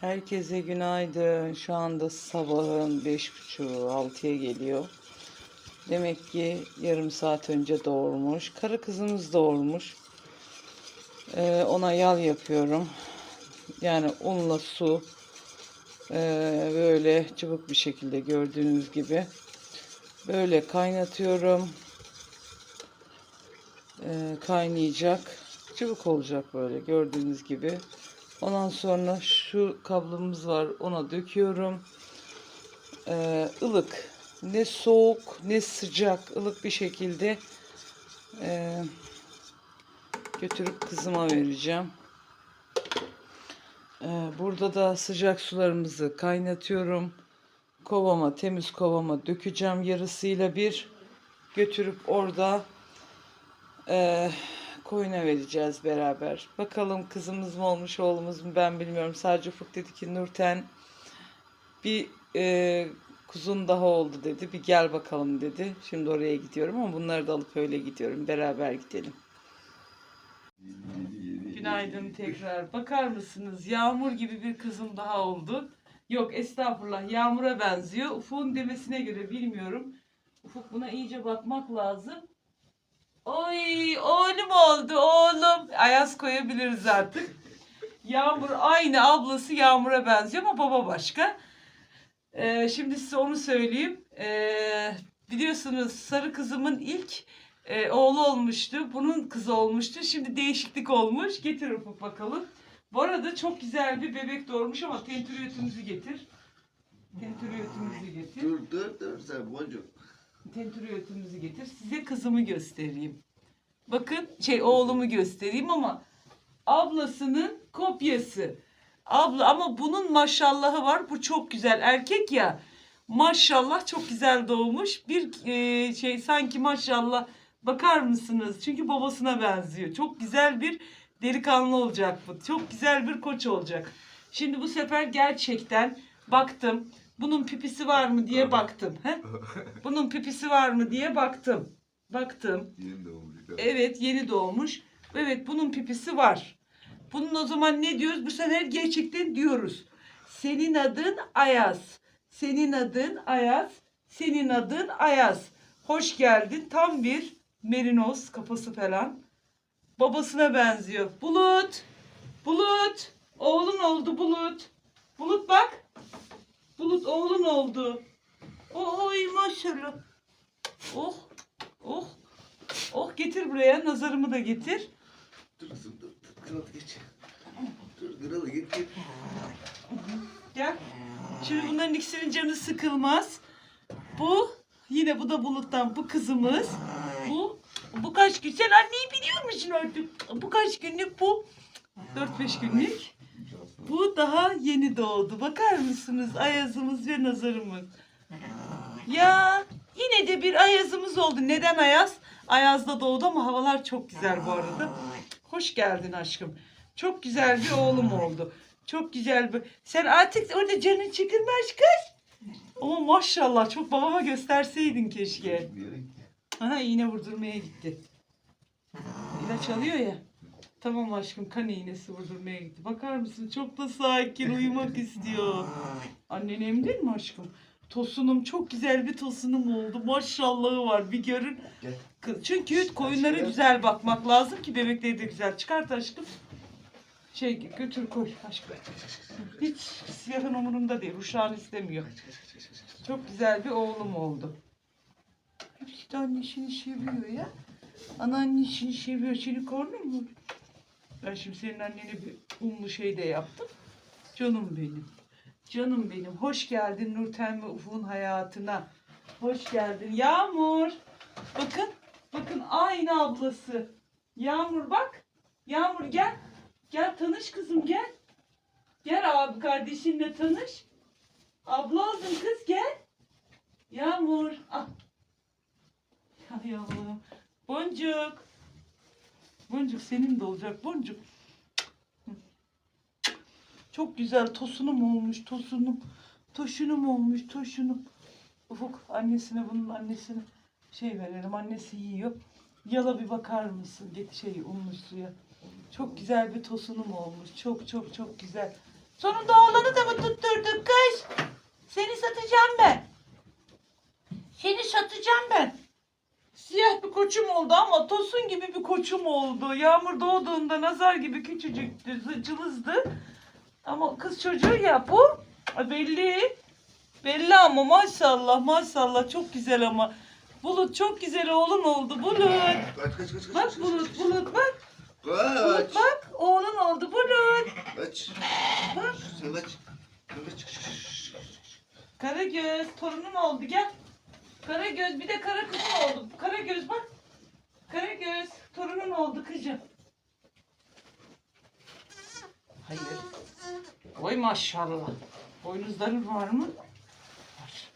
Herkese günaydın. Şu anda sabahın beş buçuğu, altıya geliyor. Demek ki yarım saat önce doğurmuş. Karı kızımız doğurmuş. Ee, ona yal yapıyorum. Yani unla su. Ee, böyle çabuk bir şekilde gördüğünüz gibi. Böyle kaynatıyorum. Ee, kaynayacak. Çabuk olacak böyle gördüğünüz gibi. Ondan sonra şu kablomuz var ona döküyorum. Ee, ılık ne soğuk ne sıcak ılık bir şekilde ee, götürüp kızıma vereceğim. Ee, burada da sıcak sularımızı kaynatıyorum. Kovama temiz kovama dökeceğim yarısıyla bir götürüp orada ee, koyuna vereceğiz beraber. Bakalım kızımız mı olmuş oğlumuz mu ben bilmiyorum. Sadece Ufuk dedi ki Nurten bir e, kuzun daha oldu dedi. Bir gel bakalım dedi. Şimdi oraya gidiyorum ama bunları da alıp öyle gidiyorum. Beraber gidelim. Günaydın tekrar. Bakar mısınız? Yağmur gibi bir kızım daha oldu. Yok estağfurullah yağmura benziyor. Ufuk'un demesine göre bilmiyorum. Ufuk buna iyice bakmak lazım. Oy oğlum oldu oğlum. Ayaz koyabiliriz artık. Yağmur aynı ablası Yağmur'a benziyor ama baba başka. Ee, şimdi size onu söyleyeyim. Ee, biliyorsunuz sarı kızımın ilk e, oğlu olmuştu. Bunun kızı olmuştu. Şimdi değişiklik olmuş. Getir Ufuk bakalım. Bu arada çok güzel bir bebek doğurmuş ama tentüriyotumuzu getir. Tentüriyotumuzu getir. Dur dur dur sen boncuk. Tentüriyotumuzu getir. Size kızımı göstereyim. Bakın şey oğlumu göstereyim ama ablasının kopyası. Abla ama bunun maşallahı var. Bu çok güzel. Erkek ya. Maşallah çok güzel doğmuş. Bir e, şey sanki maşallah bakar mısınız? Çünkü babasına benziyor. Çok güzel bir delikanlı olacak bu. Çok güzel bir koç olacak. Şimdi bu sefer gerçekten baktım. Bunun pipisi var mı diye baktım. He? Bunun pipisi var mı diye baktım. Baktım. Yeni doğmuş. Evet yeni doğmuş. Evet bunun pipisi var. Bunun o zaman ne diyoruz? Bu sefer gerçekten diyoruz. Senin adın Ayaz. Senin adın Ayaz. Senin adın Ayaz. Hoş geldin. Tam bir merinos kafası falan. Babasına benziyor. Bulut. Bulut. Oğlun oldu Bulut. Bulut bak. Bulut oğlun oldu. Oy maşallah. Oh. Oh. Oh getir buraya. Nazarımı da getir. Dur kızım dur. dur. Kralı geç. Dur kralı geç geç. Gel. Şimdi bunların ikisinin canı sıkılmaz. Bu yine bu da buluttan bu kızımız. Bu bu kaç gün? Sen anneyi biliyor musun artık? Bu kaç günlük bu? 4-5 günlük. Bu daha yeni doğdu. Bakar mısınız? Ayazımız ve nazarımız. Ya yine de bir ayazımız oldu. Neden ayaz? Ayazda doğdu ama havalar çok güzel bu arada. Hoş geldin aşkım. Çok güzel bir oğlum oldu. Çok güzel bir... Sen artık orada canın çıkılmaz kız. Ama maşallah çok babama gösterseydin keşke. Aha iğne vurdurmaya gitti. İlaç alıyor ya. Tamam aşkım kan iğnesi vurdurmaya gitti. Bakar mısın çok da sakin uyumak istiyor. Annen emdin mi aşkım? Tosunum çok güzel bir tosunum oldu. Maşallahı var bir görün. Kız- Çünkü koyunlara güzel bakmak lazım ki bebekleri de güzel. Çıkart aşkım. Şey götür koy aşkım. Hiç siyahın umurunda değil. Uşağın istemiyor. Çok güzel bir oğlum oldu. Hepsi de annesini seviyor ya. Anneannesini seviyor. Seni kornun mu? Ben şimdi senin annene bir unlu şey de yaptım. Canım benim. Canım benim. Hoş geldin Nurten ve Ufuk'un hayatına. Hoş geldin. Yağmur. Bakın. Bakın aynı ablası. Yağmur bak. Yağmur gel. Gel tanış kızım gel. Gel abi kardeşinle tanış. Abla oldun kız gel. Yağmur. Ah. Hay Allah'ım. Boncuk. Boncuk senin de olacak boncuk. Çok güzel tosunum olmuş tosunum. Toşunum olmuş toşunum. Ufuk annesine bunun annesine şey verelim. Annesi yiyor. Yala bir bakar mısın? Get şey unlu suya. Çok güzel bir tosunum olmuş. Çok çok çok güzel. Sonunda oğlanı da mı tutturduk kız? Seni satacağım ben. Seni satacağım ben. Siyah bir koçum oldu ama tosun gibi bir koçum oldu. Yağmur doğduğunda nazar gibi küçücüktü, cılızdı. Ama kız çocuğu ya bu. Belli. Belli ama maşallah maşallah çok güzel ama. Bulut çok güzel oğlun oldu Bulut. Kaç kaç kaç kaç. Bak Bulut Bulut bak. Bulut Kaç. bak oğlun oldu Bulut. Kaç. Bak. Sen kaç. Karagöz torunun oldu gel. Karagöz bir de kara kızın oldu. Karagöz bak. Karagöz torunun oldu kızım. Hayır. Oy maşallah. Boynuzların var mı? Var.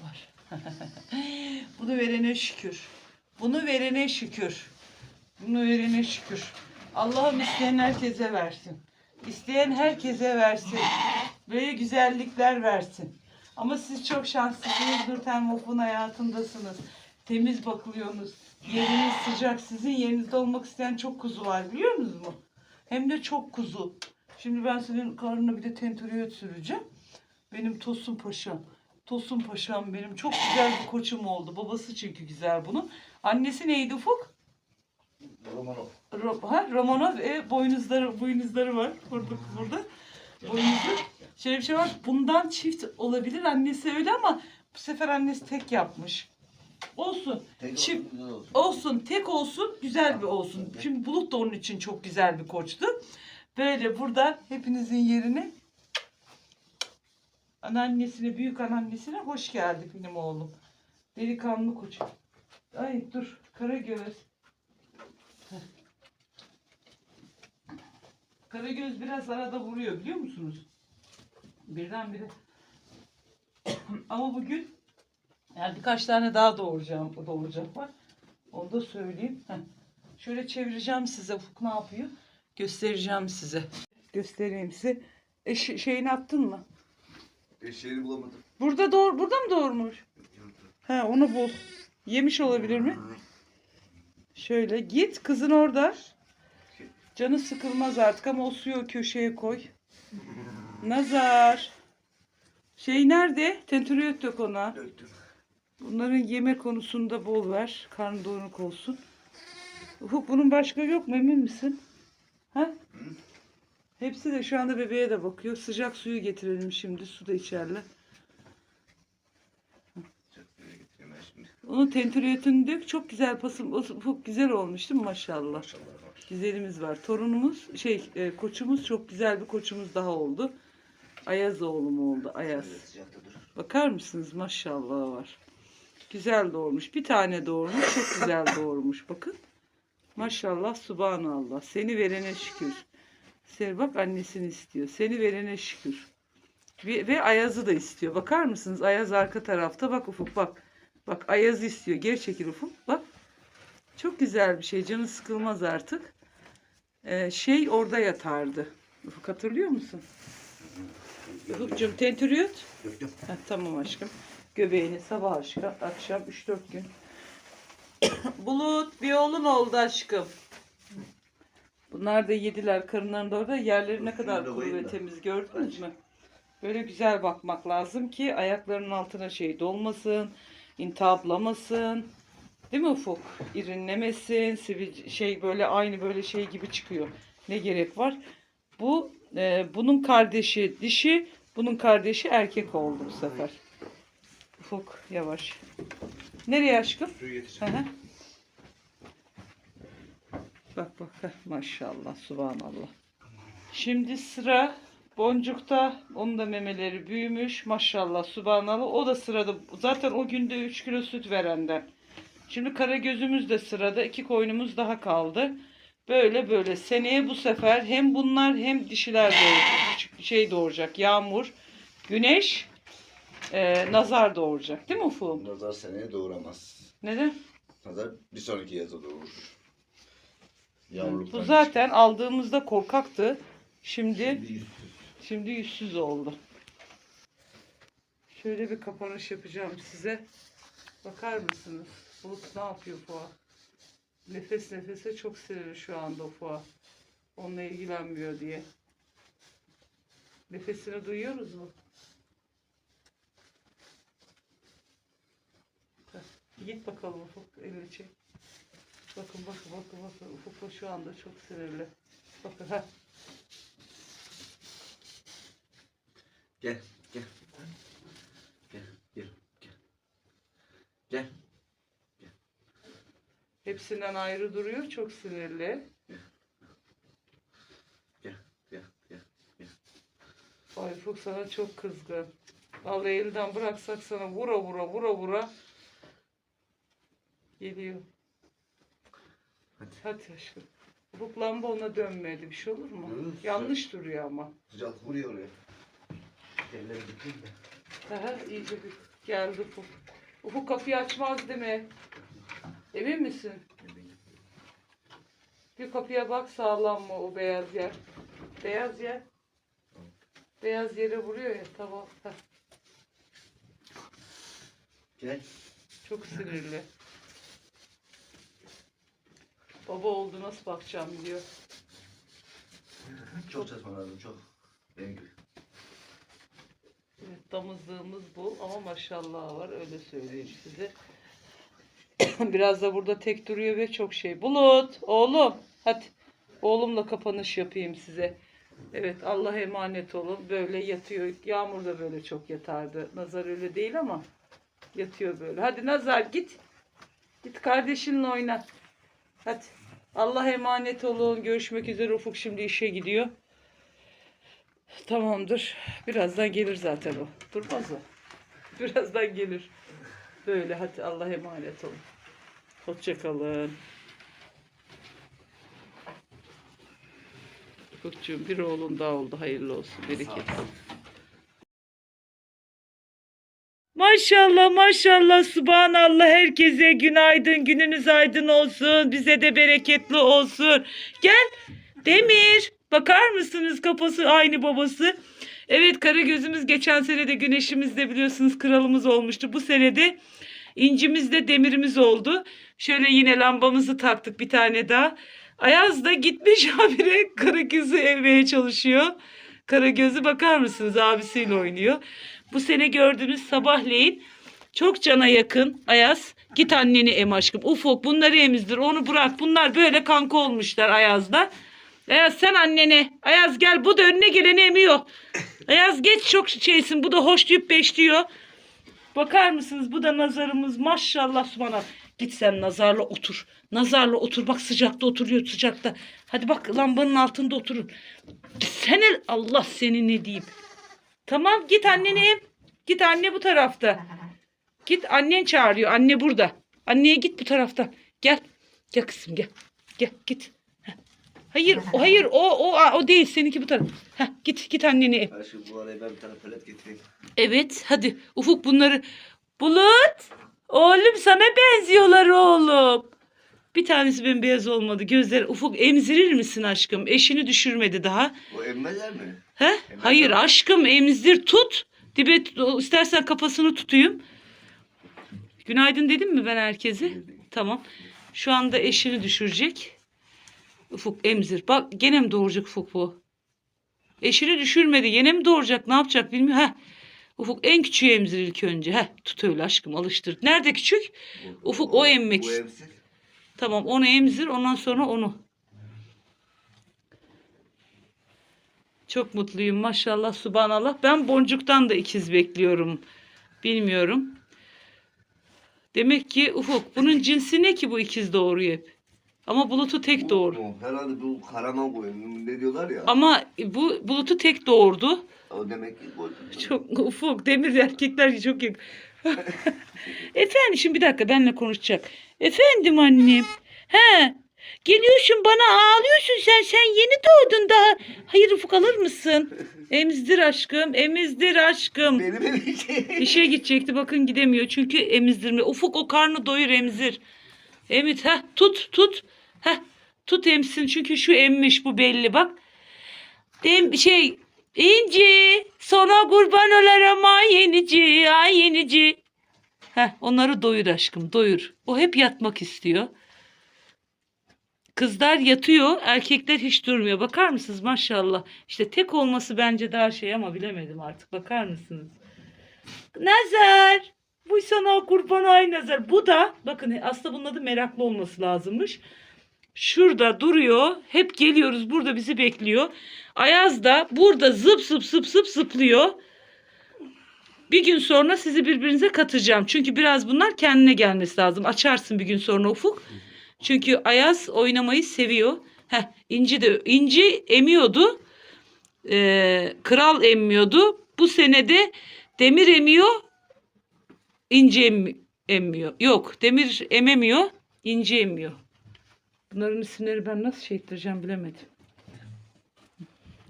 Var. Bunu verene şükür. Bunu verene şükür. Bunu verene şükür. Allah'ım isteyen herkese versin. İsteyen herkese versin. Böyle güzellikler versin. Ama siz çok şanslısınız Nurten Vof'un hayatındasınız. Temiz bakılıyorsunuz. Yeriniz sıcak. Sizin yerinizde olmak isteyen çok kuzu var biliyor musunuz mu? Hem de çok kuzu. Şimdi ben senin karnına bir de tenturiyot süreceğim. Benim Tosun Paşam. Tosun Paşam benim çok güzel bir koçum oldu. Babası çünkü güzel bunun. Annesi neydi Ufuk? Romanov. Ro- ha, Romanov e, boynuzları boynuzları var burada burada. Boynuzlu. Şöyle bir şey var. Bundan çift olabilir. Annesi öyle ama bu sefer annesi tek yapmış. Olsun. Tek Çift olsun, güzel olsun. olsun. Tek olsun. Güzel bir olsun. Şimdi Bulut da onun için çok güzel bir koçtu. Böyle burada hepinizin yerine anneannesine, büyük anneannesine hoş geldik benim oğlum. Delikanlı koç. Ay dur. Karagöz. Karagöz biraz arada vuruyor biliyor musunuz? Birdenbire. Ama bugün yani birkaç tane daha doğuracağım, doğuracak var. Onu da söyleyeyim. Heh. Şöyle çevireceğim size. Ufuk ne yapıyor? Göstereceğim size. Göstereyim size. E, şeyini attın mı? Eşeğini bulamadım. Burada doğur, burada mı doğurmuş? He onu bul. Yemiş olabilir mi? Şöyle git kızın orada. Canı sıkılmaz artık ama o suyu o köşeye koy. Nazar. Şey nerede? Tenturiyot dök ona. Bunların yeme konusunda bol ver. Karnı doyuruk olsun. Ufuk bunun başka yok mu emin misin? Ha? Hepsi de şu anda bebeğe de bakıyor. Sıcak suyu getirelim şimdi. Su da içerler. Çok güzel getireyim Onun tenturiyotunu dök. Çok güzel pasım. Ufuk güzel olmuş değil mi maşallah? Maşallah. Güzelimiz var. Torunumuz şey e, koçumuz çok güzel bir koçumuz daha oldu. Ayaz oğlum oldu. Ayaz. Bakar mısınız? Maşallah var. Güzel doğurmuş. Bir tane doğurmuş. Çok güzel doğurmuş. Bakın. Maşallah subhanallah. Seni verene şükür. Seni bak annesini istiyor. Seni verene şükür. Ve, ve Ayaz'ı da istiyor. Bakar mısınız? Ayaz arka tarafta. Bak Ufuk bak. Bak Ayaz'ı istiyor. Geri çekil Ufuk. Bak. Çok güzel bir şey. Canı sıkılmaz artık. Ee, şey orada yatardı. Ufuk hatırlıyor musun? Ufukcuğum. Döktüm. Heh, tamam aşkım. Göbeğini sabah aşkım, akşam 3-4 gün. Bulut bir oğlun oldu aşkım. Bunlar da yediler karınlarında orada. Yerleri ne kadar kuru ve temiz gördünüz mü? Böyle güzel bakmak lazım ki ayaklarının altına şey dolmasın, intihaplamasın. Değil mi Ufuk? İrinlemesin, sivi şey böyle aynı böyle şey gibi çıkıyor. Ne gerek var? Bu e, bunun kardeşi dişi, bunun kardeşi erkek oldu bu sefer. Ufuk yavaş. Nereye aşkım? Suyu getireceğim. Bak bak heh, maşallah subhanallah. Şimdi sıra boncukta. Onun da memeleri büyümüş. Maşallah subhanallah. O da sırada. Zaten o günde 3 kilo süt verenden. Şimdi kara gözümüz de sırada. iki koyunumuz daha kaldı. Böyle böyle. Seneye bu sefer hem bunlar hem dişiler doğuracak. Şey doğuracak. Yağmur, güneş, e, nazar doğuracak. Değil mi Ufuk? Nazar seneye doğuramaz. Neden? Nazar bir sonraki yaza doğurur. Yavruluktan Bu zaten aldığımızda korkaktı. Şimdi Şimdi. Şimdi yüzsüz oldu. Şöyle bir kapanış yapacağım size. Bakar mısınız? Bulut ne yapıyor Fuat? Nefes nefese çok sinirli şu anda Fuat. Onunla ilgilenmiyor diye. Nefesini duyuyoruz mu? Git bakalım Ufuk elini çek. Bakın bakın bakın bakın Ufuk şu anda çok sinirli. Bakın ha. Gel, gel. Gel, gel, gel. Gel. Hepsinden ayrı duruyor çok sinirli. Gel, gel, gel. Ay Ufuk sana çok kızgın. Vallahi elden bıraksak sana vura vura vura vura. Geliyor. Hadi. Hadi aşkım. Ufuk lamba ona dönmedi. Bir şey olur mu? Hı, Yanlış duruyor ama. Sıcak vuruyor oraya. Elleri dökeyim de. Aha, iyice bir geldi Ufuk. Ufuk kapıyı açmaz değil mi? Emin misin? Bir kapıya bak sağlam mı o beyaz yer? Beyaz yer. Beyaz yere vuruyor ya tamam. Heh, Gel. çok sinirli. Baba oldu nasıl bakacağım diyor. Çok çalışman lazım, çok. Benim gibi. Damızlığımız bu ama maşallah var öyle söyleyeyim size. Biraz da burada tek duruyor ve çok şey. Bulut oğlum hadi oğlumla kapanış yapayım size. Evet Allah'a emanet olun. Böyle yatıyor. Yağmur da böyle çok yatardı. Nazar öyle değil ama yatıyor böyle. Hadi Nazar git. Git kardeşinle oyna. Hadi. Allah'a emanet olun. Görüşmek üzere. Ufuk şimdi işe gidiyor. Tamamdır. Birazdan gelir zaten o. Durmaz o. Birazdan gelir. Böyle hadi Allah'a emanet olun. Hoşçakalın. Ufukcuğum bir oğlun daha oldu. Hayırlı olsun. Bereket. Maşallah maşallah subhanallah herkese günaydın gününüz aydın olsun bize de bereketli olsun gel Demir bakar mısınız kafası aynı babası evet kara gözümüz geçen sene de güneşimiz de biliyorsunuz kralımız olmuştu bu sene de incimiz de demirimiz oldu şöyle yine lambamızı taktık bir tane daha Ayaz da gitmiş habire kara gözü evmeye çalışıyor kara gözü bakar mısınız abisiyle oynuyor bu sene gördüğünüz sabahleyin çok cana yakın Ayaz. Git anneni em aşkım. Ufuk bunları emizdir. Onu bırak. Bunlar böyle kanka olmuşlar Ayaz'da. Ayaz sen annene. Ayaz gel bu da önüne geleni emiyor. Ayaz geç çok şeysin. Bu da hoş deyip beşliyor. Bakar mısınız? Bu da nazarımız. Maşallah subhanallah. Git sen nazarla otur. Nazarla otur. Bak sıcakta oturuyor sıcakta. Hadi bak lambanın altında oturun. Sen el Allah seni ne diyeyim. Tamam git annene em. Git anne bu tarafta. Git annen çağırıyor. Anne burada. Anneye git bu taraftan. Gel. Gel kızım gel. Gel git. Hayır, o hayır o o o değil seninki bu taraf. Heh, git git annene em. Aşkım bu araya ben bir tane pelet getireyim. Evet hadi Ufuk bunları Bulut oğlum sana benziyorlar oğlum. Bir tanesi bembeyaz olmadı gözler. Ufuk emzirir misin aşkım? Eşini düşürmedi daha. O emmezler mi? He? Hayır aşkım emzir tut. Dibe istersen kafasını tutayım. Günaydın dedim mi ben herkese? Tamam. Şu anda eşini düşürecek. Ufuk emzir. Bak gene mi doğuracak Ufuk bu? Eşini düşürmedi. Gene mi doğuracak? Ne yapacak bilmiyorum. Heh. Ufuk en küçüğü emzir ilk önce. Heh. Tut öyle aşkım alıştır. Nerede küçük? Ufuk, bu- o emmek Bu. Tamam onu emzir ondan sonra onu. Çok mutluyum maşallah subhanallah. Ben boncuktan da ikiz bekliyorum. Bilmiyorum. Demek ki Ufuk bunun cinsi ne ki bu ikiz doğuruyor hep. Ama bulutu tek doğur. Bu- bu Herhalde bu karaman koyun. Ne diyorlar ya. Ama bu bulutu tek doğurdu. O demek ki bu. Çok ufuk demir erkekler çok yakın. Efendim şimdi bir dakika benimle konuşacak. Efendim annem. He. Geliyorsun bana ağlıyorsun sen. Sen yeni doğdun daha. Hayır ufuk alır mısın? Emizdir aşkım. Emizdir aşkım. Benim elim İşe gidecekti bakın gidemiyor. Çünkü emizdirme. Ufuk o karnı doyur emzir. Emit ha tut tut. Ha tut emsin çünkü şu emmiş bu belli bak. Dem şey İnci sana kurban olarım ay yenici ay yenici. Heh, onları doyur aşkım doyur. O hep yatmak istiyor. Kızlar yatıyor, erkekler hiç durmuyor. Bakar mısınız maşallah. İşte tek olması bence daha şey ama bilemedim artık. Bakar mısınız? Nazar. Bu sana kurban ay nazar. Bu da bakın aslında bunun adı meraklı olması lazımmış. Şurada duruyor. Hep geliyoruz. Burada bizi bekliyor. Ayaz da burada zıp zıp zıp zıp zıplıyor. Bir gün sonra sizi birbirinize katacağım. Çünkü biraz bunlar kendine gelmesi lazım. Açarsın bir gün sonra Ufuk. Çünkü Ayaz oynamayı seviyor. Heh, İnci de İnci emiyordu. Ee, kral emmiyordu. Bu senede Demir emiyor. İnci em- emmiyor. Yok, Demir ememiyor. İnci emmiyor. Bunların isimleri ben nasıl şey ettireceğim bilemedim.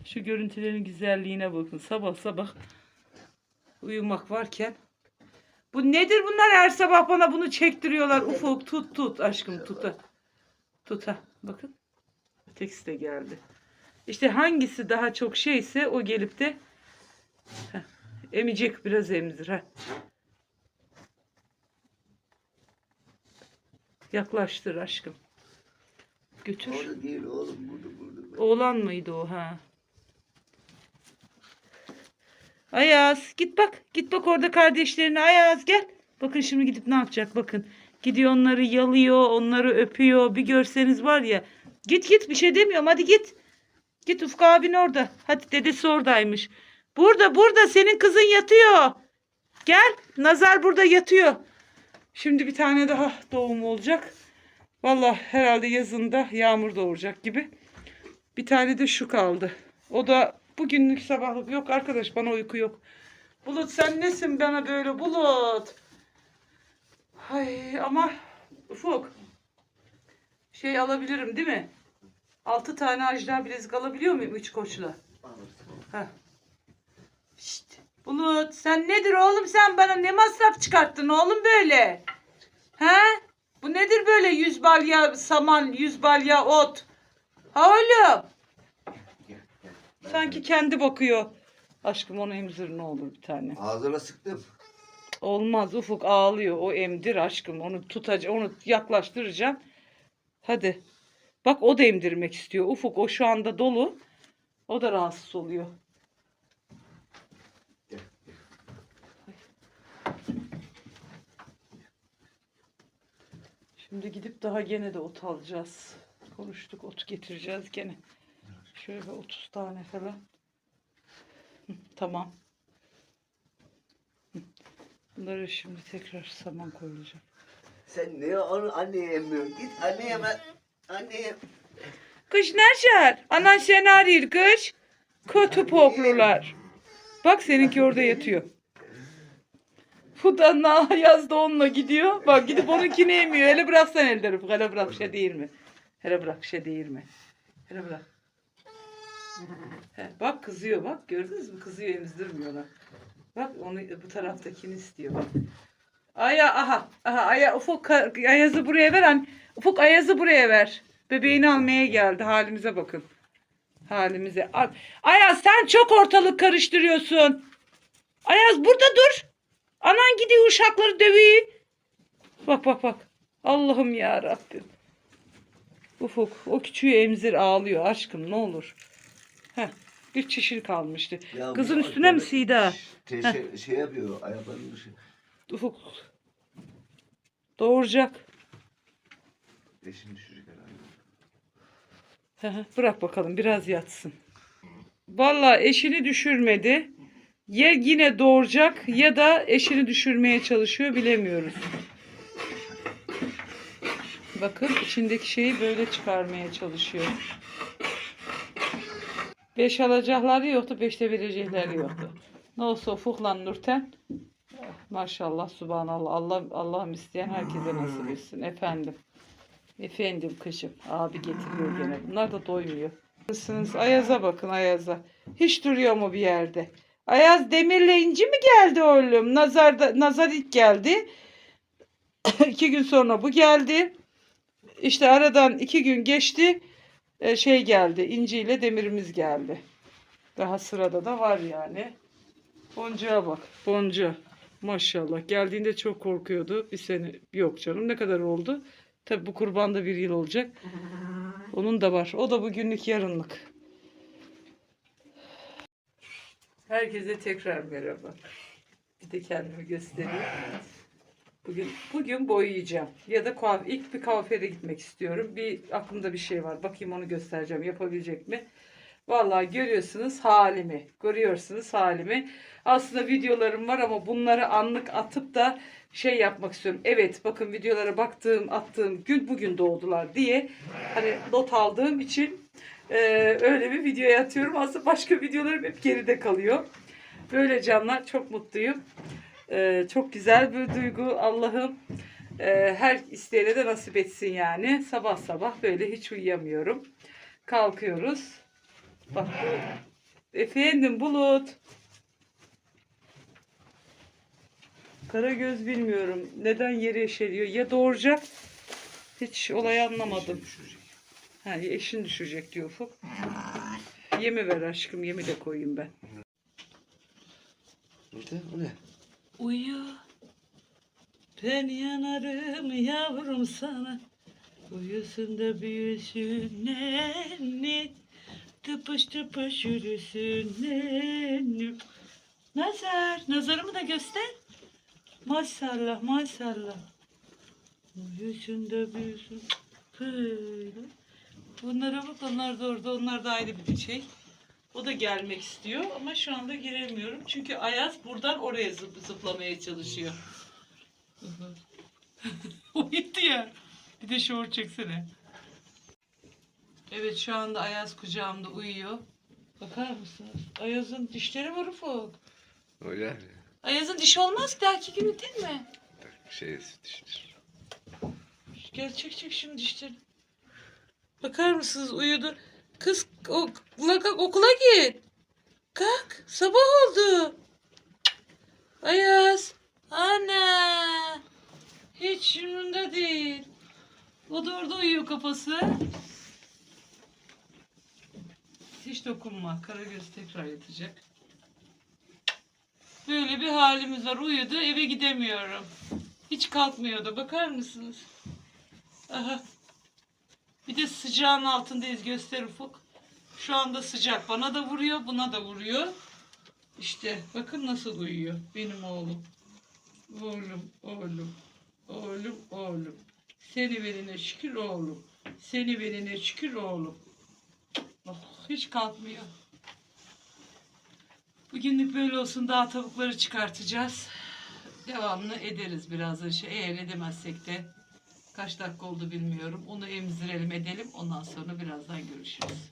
Şu görüntülerin güzelliğine bakın. Sabah sabah uyumak varken. Bu nedir bunlar her sabah bana bunu çektiriyorlar. Ufuk tut tut aşkım tut ha. Tut ha. Bakın. Ötekisi de geldi. İşte hangisi daha çok şeyse o gelip de Heh, emecek biraz emzir ha. Yaklaştır aşkım. Götür. Orada değil oğlum burada burada. Oğlan mıydı o ha? Ayaz git bak. Git bak orada kardeşlerine. Ayaz gel. Bakın şimdi gidip ne yapacak bakın. Gidiyor onları yalıyor, onları öpüyor. Bir görseniz var ya. Git git bir şey demiyorum hadi git. Git Ufuk abin orada. Hadi dedesi oradaymış. Burada burada senin kızın yatıyor. Gel Nazar burada yatıyor. Şimdi bir tane daha doğum olacak. Vallahi herhalde yazında yağmur doğuracak gibi. Bir tane de şu kaldı. O da bugünlük sabahlık. Yok arkadaş bana uyku yok. Bulut sen nesin bana böyle Bulut? Ay ama Ufuk. Şey alabilirim değil mi? Altı tane ajda bilezik alabiliyor muyum üç koçla? Heh. Şşt. Bulut sen nedir oğlum sen bana ne masraf çıkarttın oğlum böyle? He? Bu nedir böyle yüz balya saman, yüz balya ot? Ha oğlum? Sanki kendi bakıyor. Aşkım onu emzir ne olur bir tane. Ağzına sıktım. Olmaz Ufuk ağlıyor. O emdir aşkım. Onu tutacağım. Onu yaklaştıracağım. Hadi. Bak o da emdirmek istiyor. Ufuk o şu anda dolu. O da rahatsız oluyor. Şimdi gidip daha gene de ot alacağız. Konuştuk ot getireceğiz gene. Şöyle 30 tane falan. Hı, Tamam. Hı. Bunları şimdi tekrar saman koyulacak. Sen ne onu anneye emmiyorsun? Git anneye ben. Anneye. Kış Neşer. Anan seni arıyor kış. Kötü poklular. Bak seninki orada yatıyor. Bu da na yazda onunla gidiyor. Bak gidip onunkini emiyor. Hele bıraksan elleri. Hele bırak şey değil mi? Hele bırak şey değil mi? Hele bırak. He, bak kızıyor bak. Gördünüz mü? Kızıyor emzdirmiyorlar. Bak onu bu taraftakini istiyor bak. Aya aha aha aya ufuk ayazı buraya ver an ufuk ayazı buraya ver. Bebeğini almaya geldi halimize bakın. Halimize. Al- Ayaz sen çok ortalık karıştırıyorsun. Ayaz burada dur. Anan gidiyor uşakları dövüyor. Bak bak bak. Allah'ım ya Rabbim. Ufuk o küçüğü emzir ağlıyor aşkım ne olur. Heh, bir çişil kalmıştı. Ya Kızın bu üstüne mi Sida? Şey, şey yapıyor ayaklarının dışı. Ufuk. Doğuracak. Eşini düşürecek herhalde. Bırak bakalım biraz yatsın. Vallahi eşini düşürmedi. Ya yine doğuracak ya da eşini düşürmeye çalışıyor bilemiyoruz. Bakın içindeki şeyi böyle çıkarmaya çalışıyor. Beş alacakları yoktu, beşte verecekleri yoktu. Ne olsa Ufuk'la Nurten maşallah subhanallah Allah Allah'ım isteyen herkese nasip etsin efendim. Efendim kışım. Abi getiriyor gene. Bunlar da doymuyor. Ayaz'a bakın Ayaz'a. Hiç duruyor mu bir yerde? Ayaz Demir'le İnci mi geldi oğlum? Nazar, da, Nazar ilk geldi. iki gün sonra bu geldi. İşte aradan iki gün geçti. Ee, şey geldi. İnci ile Demir'imiz geldi. Daha sırada da var yani. Boncuğa bak. Boncuğa. Maşallah. Geldiğinde çok korkuyordu. Bir sene yok canım. Ne kadar oldu? Tabi bu kurbanda bir yıl olacak. Onun da var. O da bugünlük yarınlık. Herkese tekrar merhaba. Bir de kendimi göstereyim. Bugün bugün boyayacağım. Ya da kuaf, ilk bir kuaföre gitmek istiyorum. Bir aklımda bir şey var. Bakayım onu göstereceğim. Yapabilecek mi? Vallahi görüyorsunuz halimi. Görüyorsunuz halimi. Aslında videolarım var ama bunları anlık atıp da şey yapmak istiyorum. Evet bakın videolara baktığım attığım gün bugün doğdular diye hani not aldığım için e, öyle bir videoya atıyorum. Aslında başka videolarım hep geride kalıyor. Böyle canlar çok mutluyum. E, çok güzel bir duygu Allah'ım. e, her isteyene de nasip etsin yani. Sabah sabah böyle hiç uyuyamıyorum. Kalkıyoruz. Bak efendim Bulut. Karagöz bilmiyorum. Neden yere eşeliyor? Ya doğuracak. Hiç olayı anlamadım. Ha, eşin düşecek diyor Ufuk. Yemi ver aşkım. Yemi de koyayım ben. Nurten o ne? Uyu. Ben yanarım yavrum sana. Uyusun da büyüsün nenni. Tıpış tıpış yürüsün nenni. Nazar. Nazarımı da göster. Maşallah maşallah. Uyusun da büyüsün. Böyle. Bunlara bak onlar da orada. Onlar da ayrı bir şey. O da gelmek istiyor ama şu anda giremiyorum. Çünkü Ayaz buradan oraya zıp zıplamaya çalışıyor. Uyudu ya. Bir de şor çeksene. Evet şu anda Ayaz kucağımda uyuyor. Bakar mısınız? Ayaz'ın dişleri var ufak. Öyle yani. Ayaz'ın dişi olmaz ki daha gibi değil mi? Şey diştir. Gel çek çek şimdi dişlerini. Bakar mısınız uyudu. Kız o, kalk, okula git. Kalk sabah oldu. Ayaz. Ana. Hiç umurunda değil. O da orada uyuyor kafası. Hiç dokunma. Karagöz tekrar yatacak. Böyle bir halimiz var. Uyudu. Eve gidemiyorum. Hiç kalkmıyordu. Bakar mısınız? Aha. Bir de sıcağın altındayız. Göster Ufuk. Şu anda sıcak. Bana da vuruyor. Buna da vuruyor. İşte bakın nasıl uyuyor. Benim oğlum. Oğlum, oğlum. Oğlum, oğlum. Seni verine şükür oğlum. Seni verine şükür oğlum. Oh, hiç kalkmıyor. Bugünlük böyle olsun. Daha tavukları çıkartacağız. Devamlı ederiz birazdan. Şey, eğer edemezsek de kaç dakika oldu bilmiyorum. Onu emzirelim edelim. Ondan sonra birazdan görüşürüz.